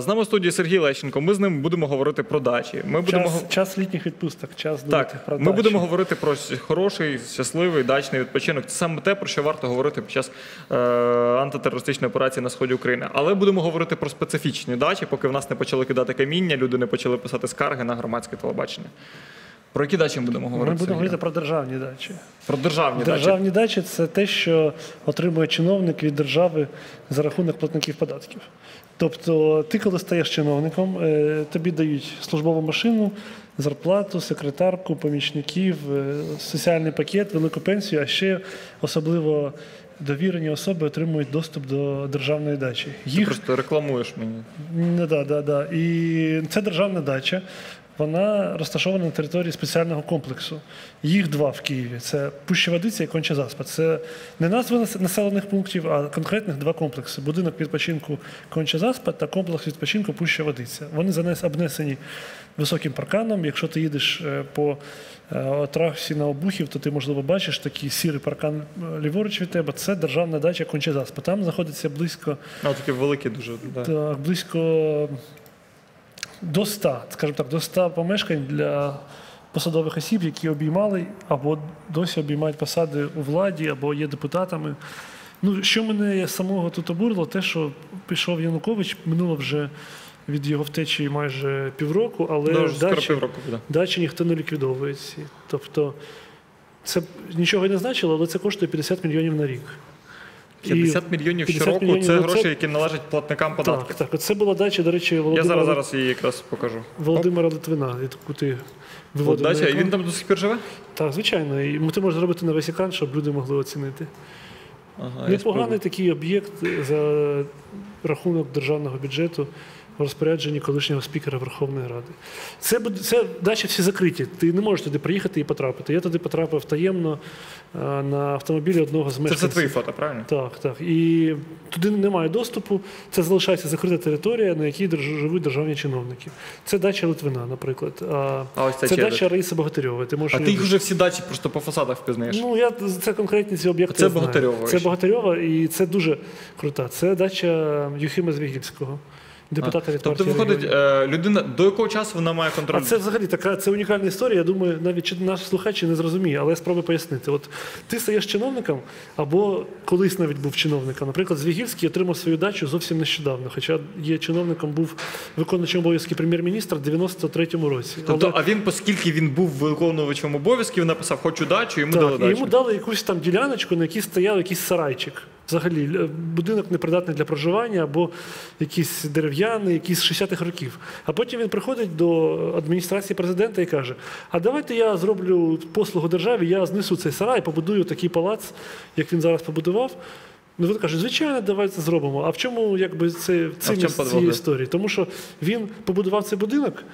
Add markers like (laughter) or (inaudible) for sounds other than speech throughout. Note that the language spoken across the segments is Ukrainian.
З нами в студії Сергій Лещенко. Ми з ним будемо говорити про дачі. Ми будемо Час, гов- час літніх відпусток, час так, про ми будемо говорити про хороший, щасливий дачний відпочинок. Це саме те, про що варто говорити під час е, антитерористичної операції на сході України. Але будемо говорити про специфічні дачі, поки в нас не почали кидати каміння, люди не почали писати скарги на громадське телебачення. Про які дачі ми будемо говорити? Ми будемо говорити про державні дачі. Про державні, дачі. Державні дачі це те, що отримує чиновник від держави за рахунок платників податків. Тобто, ти, коли стаєш чиновником, е, тобі дають службову машину, зарплату, секретарку, помічників, е, соціальний пакет, велику пенсію, а ще особливо довірені особи отримують доступ до державної дачі. Ти просто рекламуєш мені. Не, да, да, да. І це державна дача. Вона розташована на території спеціального комплексу. Їх два в Києві: це Пуща Водиця і Конча Заспа. Це не назви нас- населених пунктів, а конкретних два комплекси: будинок відпочинку Конча Заспа та комплекс відпочинку Пуща Водиця. Вони занес обнесені високим парканом. Якщо ти їдеш е, по е, трасі на обухів, то ти, можливо, бачиш такий сірий паркан е, ліворуч від тебе. Це державна дача Конча Заспа. Там знаходиться близько Ну, такі великі дуже. Да. так, близько до 100, скажімо так, до 100 помешкань для посадових осіб, які обіймали або досі обіймають посади у владі, або є депутатами. Ну, що мене самого тут обурило, те, що пішов Янукович, минуло вже від його втечі майже півроку, але Ну, дачі, півроку буде. дачі ніхто не ліквідовує. Тобто це нічого не значило, але це коштує 50 мільйонів на рік. І- 50 мільйонів 50 щороку мільйонів, це гроші, це- які належать платникам податків. Так, так. Це була дача, до речі, Я Володимира, зараз зараз її якраз покажу. Володимира Литвина, яку ти виводив. дача, і він там до сих пір живе? Так, звичайно. І ти можеш зробити на весь екран, щоб люди могли оцінити. Ага, Непоганий такий об'єкт за рахунок державного бюджету розпорядженні колишнього спікера Верховної Ради. Це, це дачі всі закриті. Ти не можеш туди приїхати і потрапити. Я туди потрапив таємно на автомобілі одного з мешканців. це твої фото, правильно? Так, так. І туди немає доступу. Це залишається закрита територія, на якій живуть державні чиновники. Це дача Литвина, наприклад. А, А ось це це дача Раїси Богатирьової. Ти можеш А ти їх вже всі дачі просто по фасадах впізнаєш. Ну, я це конкретні ці об'єкти. Це. Богатирьова Це. Богатирьова, і це дуже крута. Це дача Юхима Звігільського, депутата від тобто, виходить, е, людина до якого часу вона має контроль? А це взагалі така це унікальна історія. Я думаю, навіть чи наш слухач не зрозуміє, але я спробую пояснити. От ти стаєш чиновником, або колись навіть був чиновником. Наприклад, Звігільський отримав свою дачу зовсім нещодавно, хоча є чиновником, був виконуючим обов'язки прем'єр-міністра в 93-му році. Тобто, Але- а він, оскільки він був виконувачем обов'язків, написав Хочу дачу, йому дали Так, і дачу. йому дали якусь там діляночку, на якій стояв якийсь сарайчик. Взагалі, будинок непридатний для проживання або якийсь дерев'яний, які з 60-х років. А потім він приходить до адміністрації президента і каже: А давайте я зроблю послугу державі, я знесу цей сарай, побудую такий палац, як він зараз побудував. Ну, він каже, звичайно, давайте зробимо. А в чому якби це цінність цієї історії? Тому що він побудував цей будинок,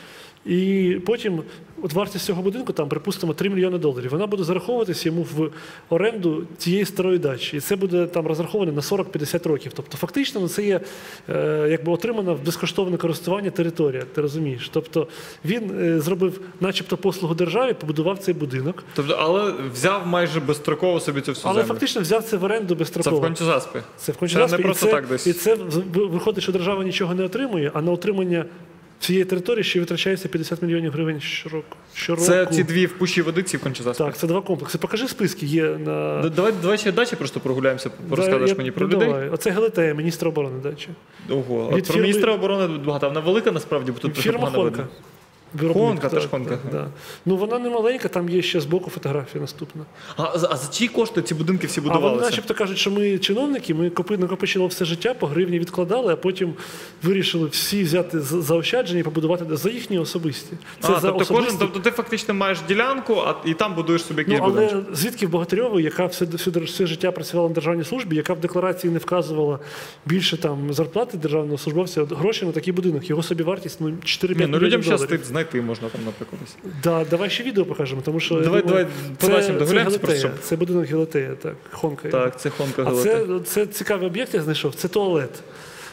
і потім от вартість цього будинку, там, припустимо, 3 мільйони доларів. Вона буде зараховуватися йому в оренду цієї старої дачі. І це буде там розраховано на 40-50 років. Тобто, фактично, ну, це є е, якби отримана в безкоштовне користування територія. Ти розумієш? Тобто він е, зробив, начебто, послугу державі, побудував цей будинок, Тобто, але взяв майже безстроково собі цю всю але землю. фактично взяв це в оренду безстроково. Це в безстроково. конці заспі. Це в Це Кончаласпі. не просто і це, так десь. І це виходить, що держава нічого не отримує, а на утримання цієї території ще витрачається 50 мільйонів гривень щороку. щороку. Це ці дві в пущі водиці в конці. Так, це два комплекси. Покажи списки. Є на Давай, давай ще дачі просто прогуляємося, розкажеш мені про людей. Давай. Оце Галатея, міністра оборони дачі. Ого, Від про фірми- міністра оборони багато. Вона велика насправді, бо тут Фірма погано Хонка. Виробник, Хонка, так, теж Хонка. так, да. Ну вона не маленька, там є ще з боку фотографія наступна. А, за- а за чиї кошти ці будинки всі А вони начебто кажуть, що ми чиновники, ми копи- накопичили все життя, по гривні відкладали, а потім вирішили всі взяти заощадження і побудувати за їхні особисті. а, за тобто, кожен, тобто ти фактично маєш ділянку, а і там будуєш собі якийсь Ну, але будинок. звідки в Богатирьової, яка все, все, все життя працювала на державній службі, яка в декларації не вказувала більше там зарплати державного службовця, гроші на такий будинок, його собівартість ну, 4-5 Ні, ну людям доларів. Знайти можна там, наприклад. Да, давай ще відео покажемо, тому що Давай- думаю, давай побачимо, догуляємося це, просто, Галатея, це будинок Галатея, так, Хонка. Так, це Хонка А це, це цікавий об'єкт, я знайшов, це туалет.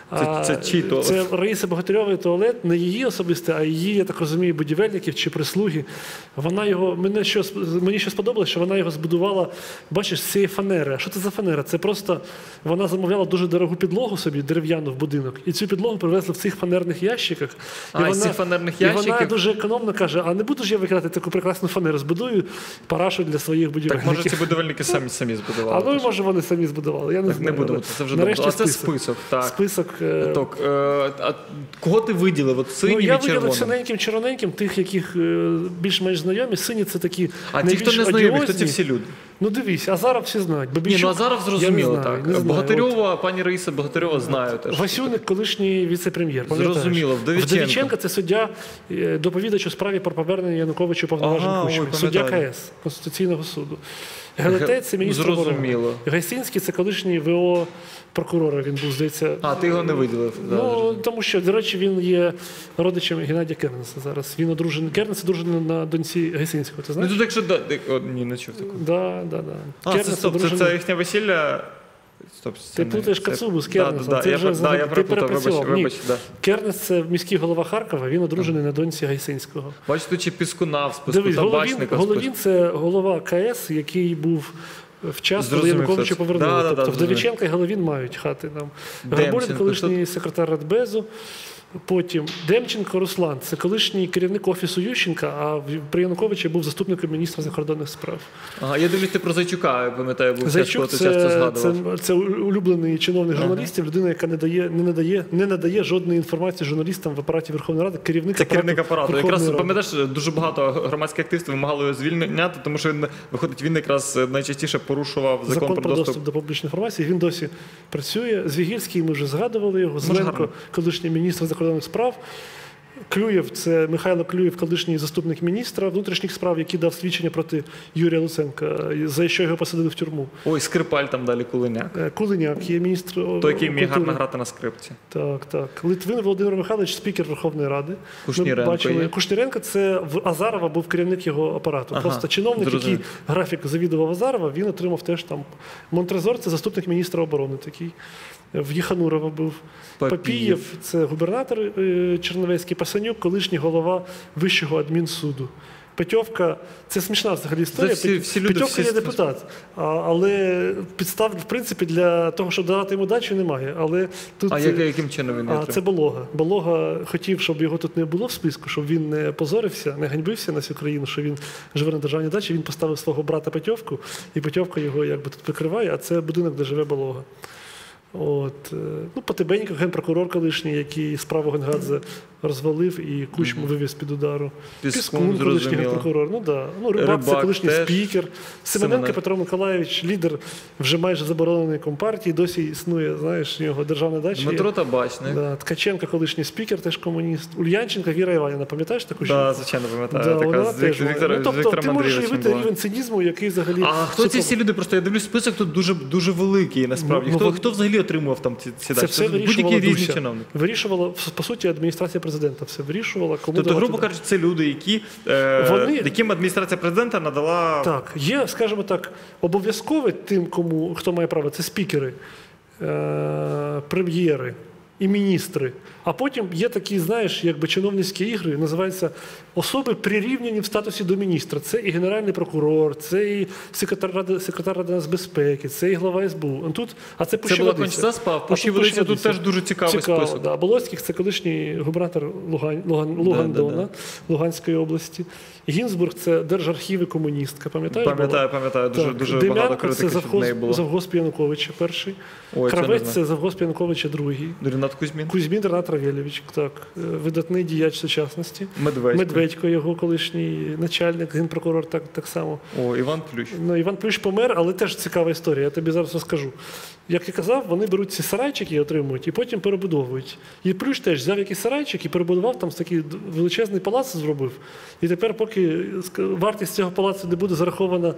А це чий туалет? Це Раїса Богатирьової туалет, не її особисте, а її, я так розумію, будівельників чи прислуги. Вона його, мене що, мені що сподобалось, що вона його збудувала, бачиш, з цієї фанери. А що це за фанера? Це просто вона замовляла дуже дорогу підлогу собі, дерев'яну в будинок, і цю підлогу привезли в цих фанерних ящиках. А, із цих фанерних і вона дуже економно каже: а не буду ж я викидати таку прекрасну фанеру, збудую парашу для своїх Так може ці будівельники самі самі збудували. А ну може вони самі збудували. Я не Так знаю. не але це вже нарешті добре. А це список, так. Список. Е, Так, е, а кого ти виділив? От синім Ну, і я виділив синеньким, червоненьким, тих, яких е, більш-менш знайомі. Сині це такі. А ті, хто не знайомі, хто ці всі люди? Ну дивись, Азаров всі знають. Ні, ну а зараз не зрозуміло знаю, так. не. Богатирьова, пані Раїса Богатирьова знаю теж. От Васюник, колишній віце-прем'єр. Зрозуміло, Вдовиченко. Вдовиченко це суддя, доповідач у справі про повернення Януковичу повноважень Ага, ой, Кучми. Суддя. КС Конституційного суду. Гелетець це міністр Зрозуміло. оборони. Гайсинський це колишній ВО прокурора. Він був, здається. А, ти його не виділив. Ну, тому що, до речі, він є родичем Геннадія Кернеса зараз. Він одружений. Кернес одружений на доньці Гайсинського. Ти Ну знаєш? тут якщо да, ні, не чув такого. Да, да, да. А, це, Кернес стоп, це, це їхнє весілля. Стоп, це Ти не- плутаєш це- Кацубу з Да, Кернесом, Да, це я, вже да, я ти переплутав, вибач. Ні. вибач, да. Кернес це міський голова Харкова, він одружений на доньці Гайсинського. Бачите, чи Піскуна в списку, Дивись, Головін, табачника в. Головін це голова КС, який був вчасно коли Зрозумів, Януковичу хто повернули. Да, да, да, тобто зрозумів. Вдовиченка і Головін мають хати нам. Демченко, колишній секретар Радбезу. Потім Демченко Руслан, це колишній керівник офісу Ющенка, а при Януковичі був заступником міністра закордонних справ. Ага, я дивлюсь, ти про Зайчука, я пам'ятаю, був Зайчук часто це, згадував. це, це улюблений чиновник журналістів, людина, яка не дає, не надає, не надає жодної інформації журналістам в апараті Верховної Ради, керівник Це керівник апарату. Верховної Якраз Ради. пам'ятаєш, дуже багато громадських активістів вимагали його звільняти, тому що він виходить, він якраз найчастіше порушував закон, Закон про доступ до публічної інформації. Він досі працює. Звігільський, ми вже згадували його. Зеленко, колишній міністр закордонних справ. Клюєв це Михайло Клюєв, колишній заступник міністра внутрішніх справ, який дав свідчення проти Юрія Луценка, за що його посадили в тюрму. Ой, Скрипаль там далі Кулиняк. Е, Кулиняк є міністр. Той, який культури. гарно грати на скрипці. Так, так. Литвин Володимир Михайлович, спікер Верховної Ради. Кушніренко Ми бачили. є? Кушніренко це в Азарова був керівник його апарату. Ага, Просто чиновник, зрозумів. який графік завідував Азарова, він отримав теж там. Монтрезор це заступник міністра оборони такий. В Єханурова був. Папієв. Папієв це губернатор е, Черновецький, Пасанюк, колишній голова Вищого адмінсуду. Петьовка це смішна взагалі історія. всі- всі люди, Петьовка всі є депутат, а, але підстав, в принципі, для того, щоб давати йому дачу, немає. Але тут А як, яким чином він а, це Болога. Болога хотів, щоб його тут не було в списку, щоб він не позорився, не ганьбився на всю країну, що він живе на державній дачі. Він поставив свого брата Петьовку, і Петьовка його якби тут викриває, а це будинок, де живе Болога. От, е, ну, Потебенько, генпрокурор колишній, який справу Генгадзе розвалив і кучму вивіз під удару. Піскун, колишній генпрокурор. Ну, да. ну, Рибак, це колишній теж. спікер. Симоненко. Петро Миколаївич, лідер вже майже забороненої компартії, досі існує, знаєш, у нього державна дача. Дмитро Табачник. Да, Ткаченко, колишній спікер, теж комуніст. Ульянченка, Віра Іванівна, пам'ятаєш таку Так, жінку? звичайно, пам'ятаю. Да, така вона з теж. Віктор, ну, тобто, Віктором ти можеш уявити рівень цинізму, який взагалі. А хто ці всі люди? Просто я дивлюсь список тут дуже дуже великий насправді. Хто, ну, хто взагалі отримував там ці, ці Це дачі? все вирішувала різні чиновники. Вирішувала, по суті, адміністрація президента. Все вирішувала, кому Тобто, грубо кажучи, це люди, які, е, Вони- яким адміністрація президента надала Так, є, скажімо так, обов'язкове тим, кому хто має право, це спікери, е- прем'єри і міністри. А потім є такі, знаєш, якби чиновницькі ігри, називаються особи прирівняні в статусі до міністра. Це і генеральний прокурор, це і секретар ради, секретар ради нацбезпеки, це і глава СБУ. Тут, а це Це була конча спав. А тут теж дуже цікавий Цікаво, список. да. Болоцьких це колишній губернатор Луган, Луган, Лугандона, да. Луганської області. Гінзбург це держархів і комуністка. Пам'ятаєш? Пам'ятаю, пам'ятаю, дуже, Так, дуже Дем'янко багато це критики щодо завгосп, неї було. завгосп Януковича перший. Ой, Кравець знаю. це завгосп Януковича другий. Рінат Кузьмін, Кузьмін Ренат Равєлєвич, так, е, видатний діяч сучасності. Медведь. Медведько, його колишній начальник, генпрокурор, так, так само. О, Іван Плющ. Ну, Іван Плющ помер, але теж цікава історія. Я тобі зараз розкажу. Як я казав, вони беруть ці сарайчики і отримують, і потім перебудовують. І Плющ теж взяв якийсь сарайчик і перебудував там такий величезний палац зробив. І тепер, поки вартість цього палацу не буде зарахована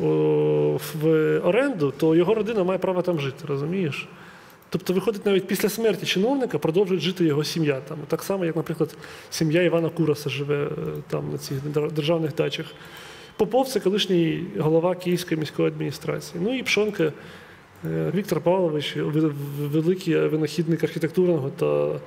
о, в оренду, то його родина має право там жити, розумієш? Тобто, виходить, навіть після смерті чиновника продовжує жити його сім'я. Там. Так само, як, наприклад, сім'я Івана Кураса живе е, там на цих державних дачах. Попов це колишній голова Київської міської адміністрації. Ну і Пшонка Е, Віктор Павлович, великий винахідник архітектурного та,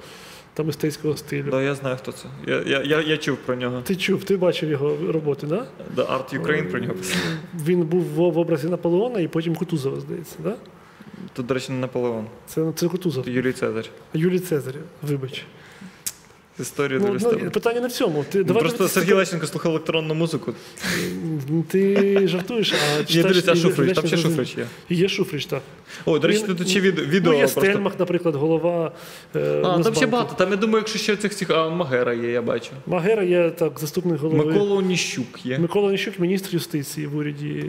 та мистецького стилю. Да, я знаю, хто це. Я, я, я, я чув про нього. Ти чув, ти бачив його роботи, так? Да? Да, Art Ukraine про нього писав. Він був в, в образі Наполеона і потім Кутузова, здається. Да? Тут, до речі, не Наполеон. Це, це Кутузов. Юрій Цезарь. Юлій Цезарь, вибач. Історію Ну, ну, питання не в цьому. Ти, давай Просто дивитися- Сергій Лещенко слухав електронну музику. Ти жартуєш, а Я читаєш дивлюся, а Шуфрич, там ще. Шуфрич є. Є Шуфрич, так. О, до речі, тут ще відео, ну, є. Стельмах, наприклад, голова. Е, А, там ще багато. Там я думаю, якщо ще цих всіх. А, Магера є, я бачу. Магера є так, заступник голови. Микола Оніщук є. Микола Нищук, міністр юстиції в уряді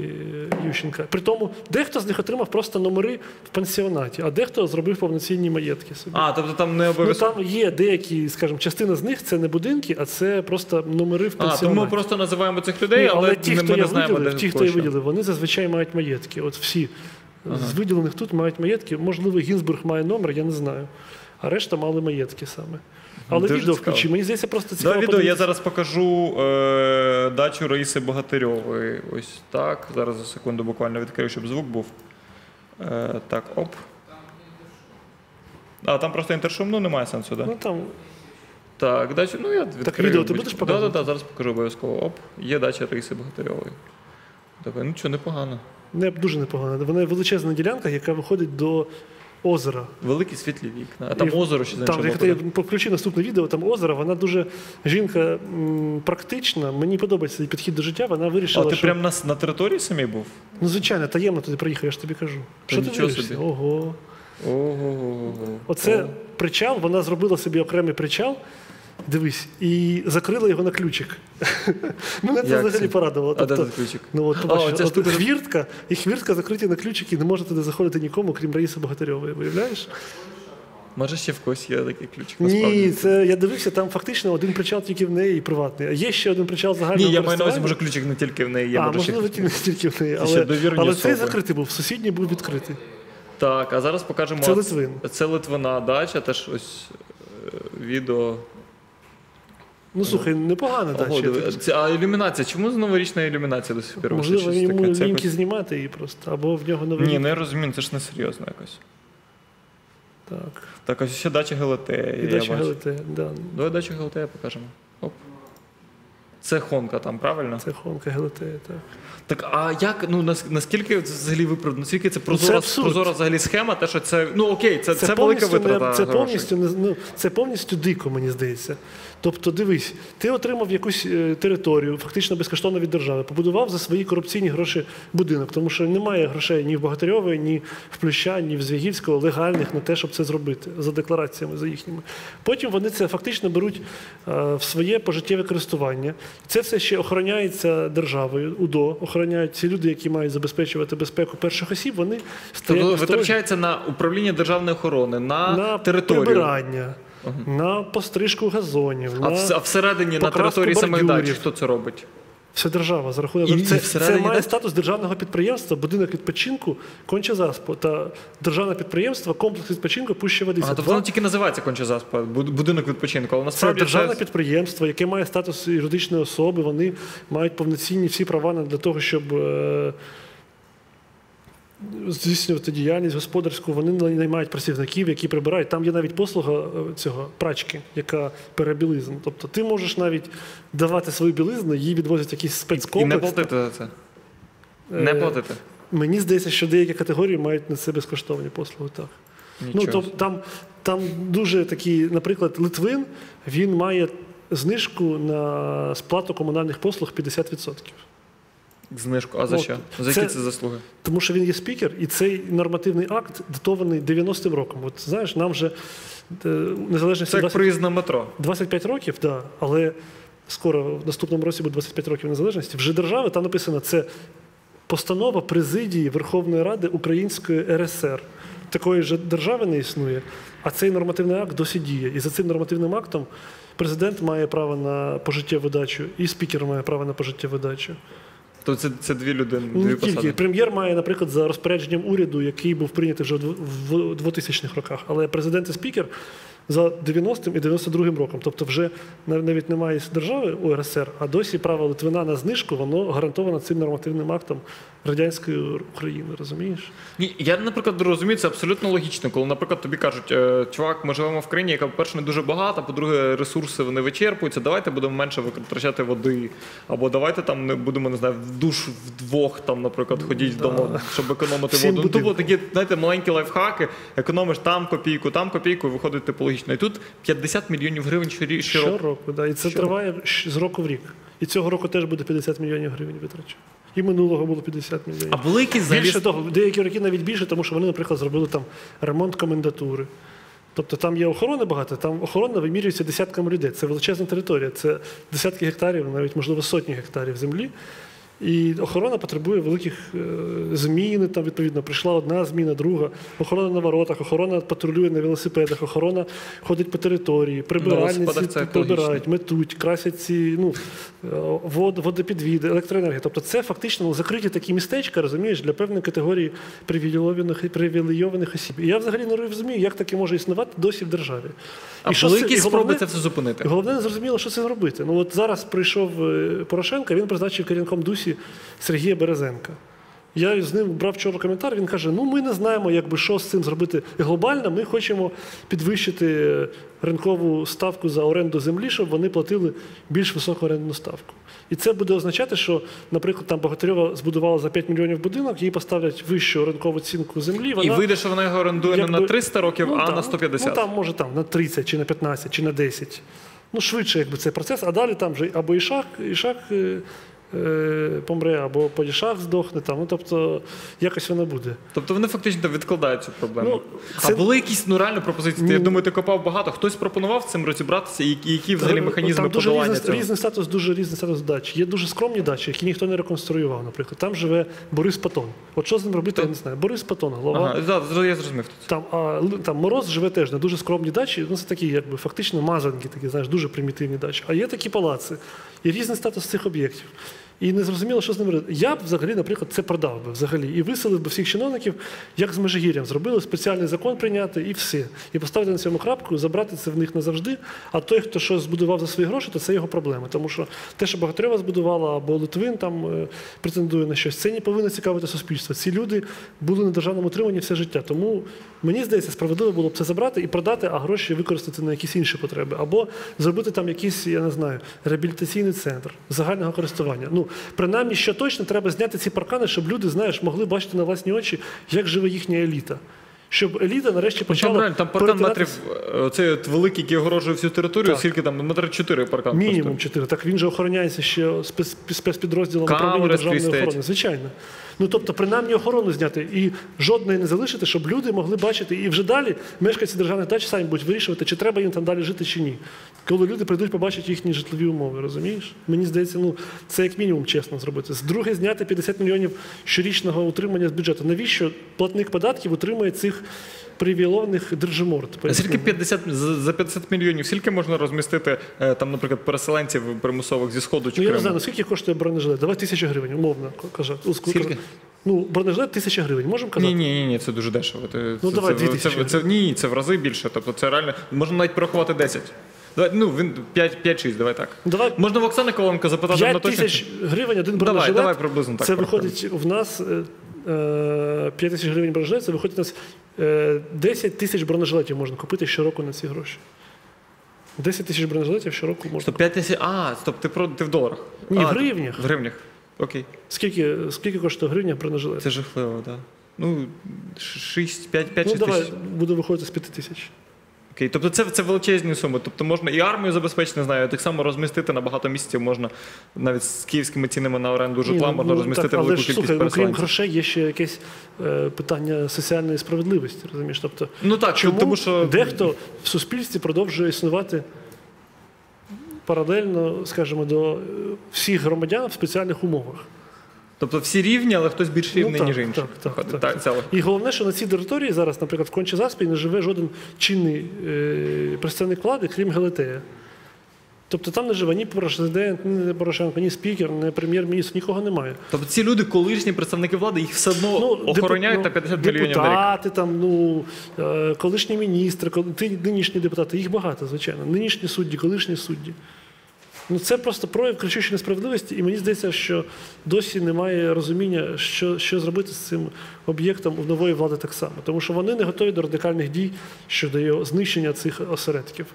е, Ющенка. При тому, дехто з них отримав просто номери в пансіонаті, а дехто зробив повноцінні маєтки собі. А, тобто там не Ну, обов'язково. там є деякі, скажімо, частина з них це не будинки, а це просто номери в А, тому ми просто називаємо цих людей, Ні, але, але ті, ми хто не я знаємо, виділив, ті, хто я виділив, вони зазвичай мають маєтки. От всі з виділених тут мають маєтки. Можливо, Гінзбург має номер, я не знаю. А решта мали маєтки саме. Але Дуже відео цікаво. включи. Мені здається, просто Да, цікаво. відео я зараз покажу е, дачу Раїси Богатирьової. Ось так. Зараз за секунду буквально відкрию, щоб звук був. Е, так, оп. А, там просто інтершум, ну немає сенсу, так? Ну там Так, дача, ну я відкрию. відео ти будеш показувати? да, да, зараз покажу обов'язково. Оп, є дача Раїси Богатирьової. Давай, ну що, непогано. не дуже непогано. Вона величезна ділянка, яка виходить до озера. Великі світлі вікна. А там І озеро ще Там, як ти включи наступне відео, там озеро, вона дуже жінка м, практична. Мені подобається цей підхід до життя. Вона А вирішила, ти що прямо на, на території самій був? ну звичайно, таємно туди приїхав, я ж тобі кажу. Та що ти дивишся? Ого. Ого. Оце причал, вона зробила собі окремий причал. Дивись, і закрила його на ключик. (laughs) Мене це взагалі порадувало. А де Тобто, тут ключик? ну от побачиш, штука- хвіртка, і хвіртка закриті на ключик, і не може туди заходити нікому, крім Раїси Богатирьової. Виявляєш? Може ще в когось є такий ключик. Ні, це я дивився, там фактично один причал тільки в неї приватний. А є ще один причал загального Ні, я маю на увазі, може ключик не тільки в неї є. а, ще можливо, ті- не тільки в неї. Але, але цей закритий був, сусідній був відкритий. Так, а зараз покажемо. Це Литвин. Це Литвина дача, теж ось е, відео. Ну слухай, непогано дача. а ілюмінація? Чому новорічна ілюмінація до сих пір? Можливо, йому? Це ліньки знімати її просто, або в нього новий. Ні, рік. ну розумію, це ж не серйозно якось. Так. Так, ось ще дача Галатея. І дача. ГЛТ, да. Давай дачу Галатея покажемо. Оп. Це Хонка там, правильно? Це Хонка ГЛТ, так. Так, а як, ну наскільки взагалі виправдано? Наскільки це це прозора, абсурд. прозора взагалі схема? Те, що це. Ну окей, це, це, велика витрата. Це повністю, ну, це повністю дико, мені здається. Тобто, дивись, ти отримав якусь е, територію, фактично безкоштовно від держави, побудував за свої корупційні гроші будинок, тому що немає грошей ні в Богатирьової, ні в Плюща, ні в Звягільського легальних на те, щоб це зробити за деклараціями за їхніми. Потім вони це фактично беруть е, в своє пожиттєве користування. Це все ще охороняється державою, УДО охороняють ці люди, які мають забезпечувати безпеку перших осіб. Вони стоять Тобто витрачається на управління державної охорони, на, на територію. прибирання, на пострижку газонів, А, на в, а всередині на території бордюрів. хто це робить? Вся держава за рахунок І- і це, це має так? статус державного підприємства, будинок відпочинку, конче заспо та державне підприємство, комплекс відпочинку пуща водиця. А, тобто воно тільки називається конче заспа, будинок відпочинку, але Це державне це... підприємство, яке має статус юридичної особи. Вони мають повноцінні всі права для того, щоб е, здійснювати діяльність господарську. Вони наймають працівників, які прибирають. Там є навіть послуга е, цього прачки, яка перебілизн. Тобто ти можеш навіть давати свою білизну, її відвозять якісь І не платити за це. Не Е, платити. Мені здається, що деякі категорії мають на це безкоштовні послуги. Так. Ну, тобто, там, там дуже такі, наприклад, Литвин, він має знижку на сплату комунальних послуг 50%. Знижку. А за От, що? За це- які це заслуги? Тому що він є спікер, і цей нормативний акт датований 90-м роком. От знаєш, нам вже е, незалежності Це як 20, проїзд на метро. 25 років, да, але скоро в наступному році буде 25 років незалежності. Вже держави там написано це постанова президії Верховної Ради Української РСР. Такої ж держави не існує, а цей нормативний акт досі діє. І за цим нормативним актом президент має право на пожиттєву видачу, і спікер має право на пожиттєву видачу. То це, це дві людини, Ну, дві не тільки. посади. Прем'єр має, наприклад, за розпорядженням уряду, який був прийнятий вже в 2000-х роках. Але президент і спікер за 90-м і 92-м роком. Тобто, вже навіть немає держави УРСР, а досі право Литвина на знижку воно гарантовано цим нормативним актом радянської України. Розумієш? Ні, я, наприклад, розумію, це абсолютно логічно, коли, наприклад, тобі кажуть, е, чувак, ми живемо в країні, яка, по-перше, не дуже багата, по-друге, ресурси вони вичерпуються, давайте будемо менше витрачати води. Або давайте там не будемо, не знаю, в душ вдвох, там, наприклад, ходіть вдома, щоб економити Всім воду. Ну, Тупо такі, знаєте, маленькі лайфхаки, економиш там копійку, там копійку, і виходить типу логічно. І тут 50 мільйонів гривень щорі- щороку. Щороку, да. І це Щороку. триває щ- з року в рік. І цього року теж буде 50 мільйонів гривень витрачено. І минулого було 50 мільйонів. А були якісь взагалі Більше того, деякі роки навіть більше, тому що вони, наприклад, зробили там ремонт комендатури. Тобто там є охорона багато, там охорона вимірюється десятками людей. Це величезна територія, це десятки гектарів, навіть можливо сотні гектарів землі. І охорона потребує великих е, змін. Там відповідно прийшла одна зміна, друга. Охорона на воротах, охорона патрулює на велосипедах, охорона ходить по території, прибиральниці прибирають, метуть, красять ці ну, е, вод, водопідвіди, електроенергія. Тобто це фактично ну, закриті такі містечка, розумієш, для певної категорії привілейованих, привілейованих осіб. І я взагалі не розумію, як таке може існувати досі в державі. а що були це- якісь спроби це все зупинити? Головне, не зрозуміло, що це робити. Ну от зараз прийшов е, Порошенко, він призначив керівником Дусі Сергія Березенка. Я з ним брав вчора коментар. Він каже: ну ми не знаємо, якби що з цим зробити глобально. Ми хочемо підвищити ринкову ставку за оренду землі, щоб вони платили більш високу орендну ставку. І це буде означати, що, наприклад, там Богатирьова збудувала за 5 мільйонів будинок, їй поставлять вищу ринкову цінку землі. І вийде, що вона його орендує не на 300 років, Ну, а так. на 150. Ну там може там на 30, чи на 15, чи на 10. Ну, швидше, якби цей процес, а далі там вже або Ішак, Ішак е, е, помре, або Падішах здохне. Там. Ну, тобто, якось воно буде. Тобто вони фактично відкладають цю проблему. Ну, це- А були якісь ну реально пропозиції? Ні. Я думаю, ти копав багато. Хтось пропонував цим розібратися, і які, взагалі Е, механізми там дуже подолання різний, цього? різний статус, дуже різний статус дач. Є дуже скромні дачі, які ніхто не реконструював, наприклад. Там живе Борис Патон. От що з ним робити, я не знаю. Борис Патон, голова. Ага, да, я зрозумів. Там, а, там Мороз живе теж на дуже скромній дачі. Ну, це такі, якби фактично мазанки, такі, знаєш, дуже примітивні дачі. А є такі палаци. І різний статус цих об'єктів. І не зрозуміло, що з ними робити. Я б взагалі, наприклад, це продав би взагалі. І виселив би всіх чиновників, як з Межигір'ям. Зробили спеціальний закон прийняти і все. І поставити на цьому крапку, забрати це в них назавжди. А той, хто щось збудував за свої гроші, то це його проблеми. Тому що те, що Богатирьова збудувала, або Литвин там е, претендує на щось, це не повинно цікавити суспільство. Ці люди були на державному утриманні все життя. Тому мені здається, справедливо було б це забрати і продати, а гроші використати на якісь інші потреби. Або зробити там якийсь, я не знаю, реабілітаційний центр загального користування. Ну, принаймні, що точно треба зняти ці паркани, щоб люди, знаєш, могли бачити на власні очі, як живе їхня еліта. Щоб еліта нарешті Там почала реально, там паркан метрів, е, от великий, який огорожує всю територію, Так. скільки там, метр чотири паркан. Мінімум чотири. Так він же охороняється ще спец- спецпідрозділом Камери управління державної охорони. Звичайно. Ну тобто, принаймні охорону зняти і жодної не залишити, щоб люди могли бачити. І вже далі мешканці державних дач самі будуть вирішувати, чи треба їм там далі жити, чи ні. Коли люди прийдуть, побачать їхні житлові умови, розумієш? Мені здається, ну це як мінімум чесно зробити. З друге, зняти 50 мільйонів щорічного утримання з бюджету. Навіщо платник податків утримує цих привілованих держиморд? А скільки 50, за за 50 мільйонів, скільки можна розмістити е, там, наприклад, переселенців примусових зі Сходу чи Ну, я не знаю, ну скільки коштує бронежилет? Давай тисяча гривень, умовно кажу. Скільки? Ну, бронежилет тисяча гривень, можемо казати? Ні, ні, ні, це дуже дешево. Це, Ну, це, давай, це, 2000 це, це, ні, це в рази більше. Тобто це реально, можна навіть порахувати 10. Давай, ну, він 5, 5-6, давай так. Давай Можна в Оксани Коленко запитати 5 на точно. тисяч гривень один бронежилет. давай приблизно так Це порахуємо. виходить в нас е, е, 5 тисяч гривень бронежилет, це виходить у нас е, 10 тисяч бронежилетів можна купити щороку на ці гроші. 10 тисяч бронежилетів щороку можна. Стоп, 5 тисяч. А, стоп, ти, про, ти в доларах. Ні, а, в гривнях. В гривнях. Окей. Скільки, скільки коштує гривня бронежилет? Це жахливо, так. Да. Ну, 6, 5, 5 ну, 6 давай, тисяч. буде виходити з 5 тисяч. Окей. Тобто це, це величезні суми. Тобто можна і армію забезпечити, не знаю, так само розмістити на багато місяців можна навіть з київськими цінами на оренду житла Ні, ну, можна ну, розмістити так, велику ж, кількість слухай, ну, крім грошей є ще якесь е, питання соціальної справедливості, розумієш? Тобто, Ну так, Чому тому що дехто в суспільстві продовжує існувати паралельно, скажімо, до всіх громадян в спеціальних умовах. Тобто всі рівні, але хтось більш рівний, Ну, так, ніж інший. так, так, так, це легко. І головне, що на цій території зараз, наприклад, в Кончі Заспі не живе жоден чинний е, представник влади, крім Гелетея. Тобто там не живе ні президент, ні Порошенко, ні спікер, ні прем'єр-міністр, нікого немає. Тобто ці люди, колишні представники влади, їх все одно охороняють депу- на 50 мільйонів на рік. депутати, там, ну, е, колишні міністри, нинішні депутати, їх багато, звичайно. Нинішні судді, колишні судді. Ну, це просто прояв кричущої несправедливості, і мені здається, що досі немає розуміння, що, що зробити з цим об'єктом у нової влади так само. Тому що вони не готові до радикальних дій щодо його знищення цих осередків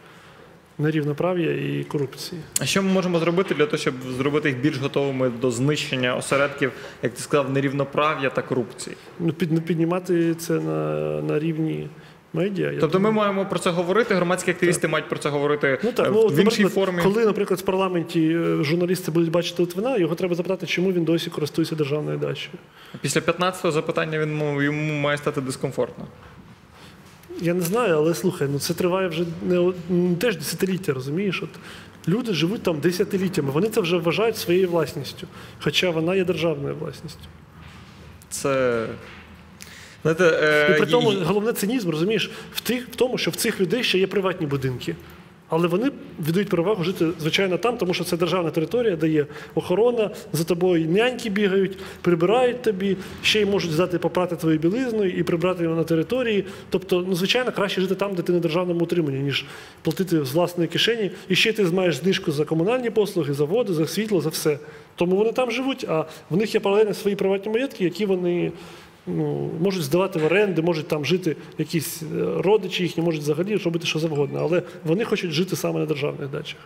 нерівноправ'я і корупції. А що ми можемо зробити для того, щоб зробити їх більш готовими до знищення осередків, як ти сказав, нерівноправ'я та корупції? Ну, під, ну, піднімати це на, на рівні медіа. я Тобто ми маємо про це говорити, громадські активісти мають про це говорити Ну так, е, ну, в іншій формі. Коли, наприклад, в парламенті е, журналісти будуть бачити Литвина, його треба запитати, чому він досі користується державною дачею. Після 15-го запитання він йому має стати дискомфортно. Я не знаю, але слухай, ну це триває вже не, не теж десятиліття, розумієш? От люди живуть там десятиліттями, вони це вже вважають своєю власністю, хоча вона є державною власністю. Це. Знаєте, е, І при тому головне цинізм, розумієш, в, тих, в тому, що в цих людей ще є приватні будинки. Але вони віддають перевагу жити, звичайно, там, тому що це державна територія, де є охорона, за тобою няньки бігають, прибирають тобі, ще й можуть здати попрати твою білизну і прибрати його на території. Тобто, ну, звичайно, краще жити там, де ти на державному утриманні, ніж платити з власної кишені. І ще ти маєш знижку за комунальні послуги, за воду, за світло, за все. Тому вони там живуть, а в них є паралельно свої приватні маєтки, які вони ну, можуть здавати в оренди, можуть там жити якісь е, родичі їхні, можуть взагалі робити що завгодно. Але вони хочуть жити саме на державних дачах.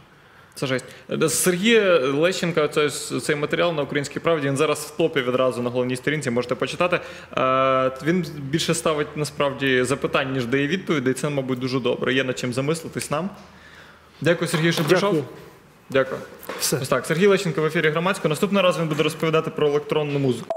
Це жесть. Е, Сергія Лещенка, цей, цей матеріал на українській правді, він зараз в топі відразу на головній сторінці, можете почитати. Е, Він більше ставить насправді запитань, ніж дає відповідей. Це, мабуть, дуже добре. Є над чим замислитись нам. Дякую, Сергій, що прийшов. Дякую. Дякую. Все. Ось так, Сергій Лещенко в ефірі громадського. Наступний раз він буде розповідати про електронну музику.